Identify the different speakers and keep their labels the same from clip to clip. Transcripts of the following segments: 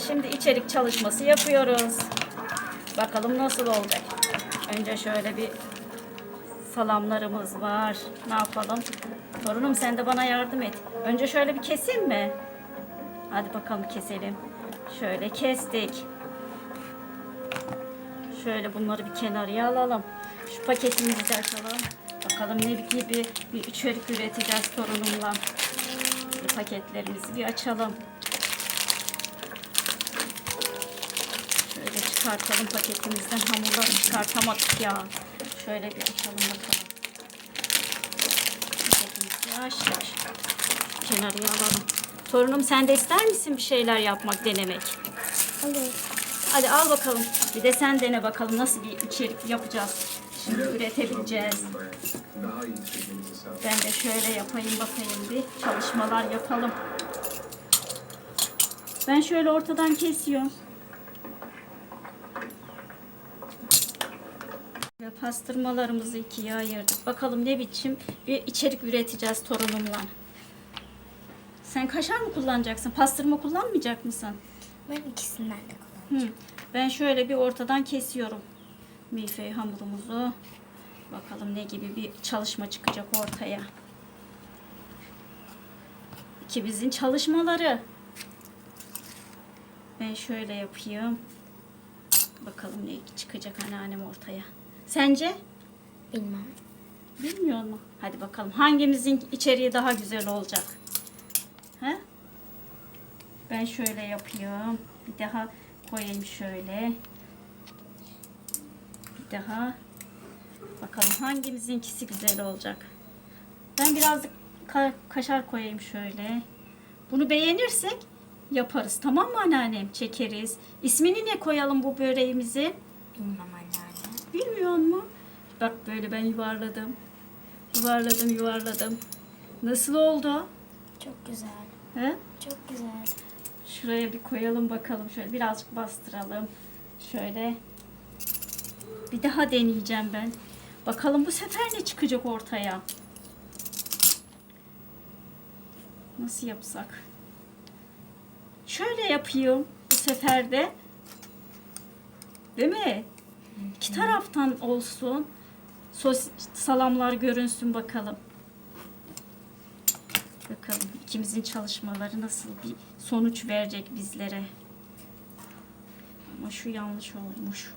Speaker 1: Şimdi içerik çalışması yapıyoruz. Bakalım nasıl olacak. Önce şöyle bir salamlarımız var. Ne yapalım? Torunum sen de bana yardım et. Önce şöyle bir keseyim mi? Hadi bakalım keselim. Şöyle kestik. Şöyle bunları bir kenarıya alalım. Şu paketimizi de açalım. Bakalım ne gibi bir içerik üreteceğiz torunumla. Paketlerimizi bir açalım. Çıkartalım paketimizden hamurları çıkartamadık ya. Şöyle bir açalım bakalım. Paketimizi açtık. Kenarıya alalım. Torunum sen de ister misin bir şeyler yapmak, denemek?
Speaker 2: Olur.
Speaker 1: Hadi al bakalım. Bir de sen dene bakalım nasıl bir içerik yapacağız. Şimdi üretebileceğiz. Ben de şöyle yapayım bakayım bir çalışmalar yapalım. Ben şöyle ortadan kesiyorum. Ve pastırmalarımızı ikiye ayırdık. Bakalım ne biçim bir içerik üreteceğiz torunumla. Sen kaşar mı kullanacaksın? Pastırma kullanmayacak mısın?
Speaker 2: Ben ikisinden de kullanırım.
Speaker 1: Hı. Ben şöyle bir ortadan kesiyorum. Milföy hamurumuzu. Bakalım ne gibi bir çalışma çıkacak ortaya. İkimizin çalışmaları. Ben şöyle yapayım. Bakalım ne çıkacak anneannem ortaya. Sence?
Speaker 2: Bilmem.
Speaker 1: Bilmiyor mu? Hadi bakalım hangimizin içeriği daha güzel olacak? He? Ben şöyle yapıyorum. Bir daha koyayım şöyle. Bir daha. Bakalım hangimizinkisi güzel olacak. Ben birazcık ka- kaşar koyayım şöyle. Bunu beğenirsek yaparız. Tamam mı anneannem? Çekeriz. İsmini ne koyalım bu böreğimizi?
Speaker 2: Bilmem.
Speaker 1: Bilmiyor mu? Bak böyle ben yuvarladım. Yuvarladım, yuvarladım. Nasıl oldu?
Speaker 2: Çok güzel.
Speaker 1: He?
Speaker 2: Çok güzel.
Speaker 1: Şuraya bir koyalım bakalım. Şöyle birazcık bastıralım. Şöyle. Bir daha deneyeceğim ben. Bakalım bu sefer ne çıkacak ortaya? Nasıl yapsak? Şöyle yapayım bu sefer de. Değil mi? İki taraftan olsun. Sos salamlar görünsün bakalım. Bakalım ikimizin çalışmaları nasıl bir sonuç verecek bizlere. Ama şu yanlış olmuş.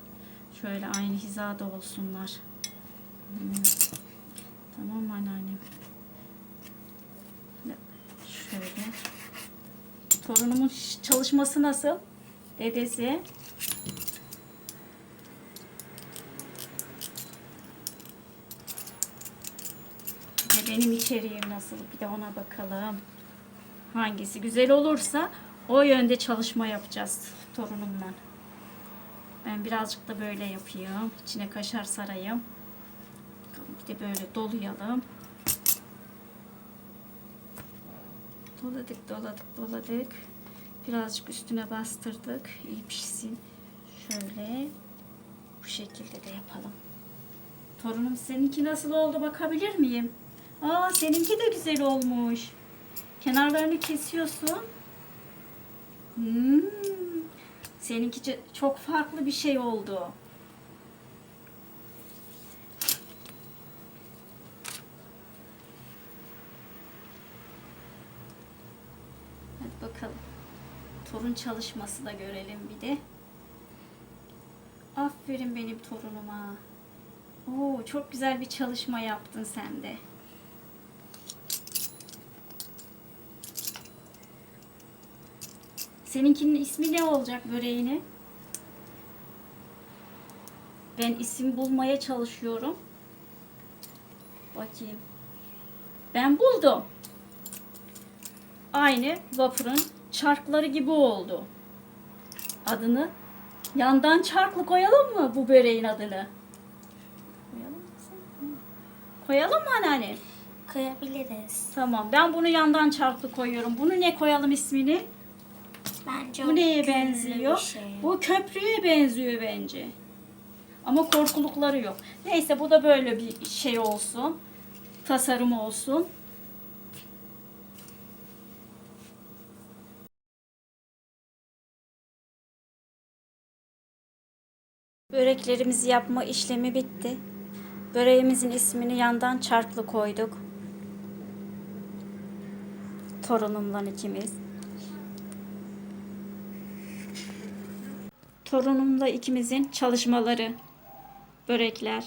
Speaker 1: Şöyle aynı hizada olsunlar. Hmm. Tamam anneannem? Şöyle. Torunumun çalışması nasıl? Dedesi. Benim içeriğim nasıl? Bir de ona bakalım. Hangisi güzel olursa o yönde çalışma yapacağız torunumla. Ben birazcık da böyle yapayım. İçine kaşar sarayım. Bir de böyle dolayalım. Doladık, doladık, doladık. Birazcık üstüne bastırdık. İyi pişsin. Şöyle bu şekilde de yapalım. Torunum seninki nasıl oldu bakabilir miyim? Aa seninki de güzel olmuş. Kenarlarını kesiyorsun. Hmm. Seninki çok farklı bir şey oldu. Hadi bakalım. Torun çalışması da görelim bir de. Aferin benim torunuma. Oo, çok güzel bir çalışma yaptın sen de. Seninkinin ismi ne olacak böreğini? Ben isim bulmaya çalışıyorum. Bakayım. Ben buldum. Aynı vapurun çarkları gibi oldu. Adını yandan çarklı koyalım mı bu böreğin adını? Koyalım mı? Koyalım mı anneanne?
Speaker 2: Koyabiliriz.
Speaker 1: Tamam. Ben bunu yandan çarklı koyuyorum. Bunu ne koyalım ismini?
Speaker 2: Bence
Speaker 1: Bu neye benziyor?
Speaker 2: Şey.
Speaker 1: Bu köprüye benziyor bence. Ama korkulukları yok. Neyse bu da böyle bir şey olsun. Tasarım olsun. Böreklerimizi yapma işlemi bitti. Böreğimizin ismini yandan çarklı koyduk. Torunumla ikimiz. Torunumla ikimizin çalışmaları. Börekler.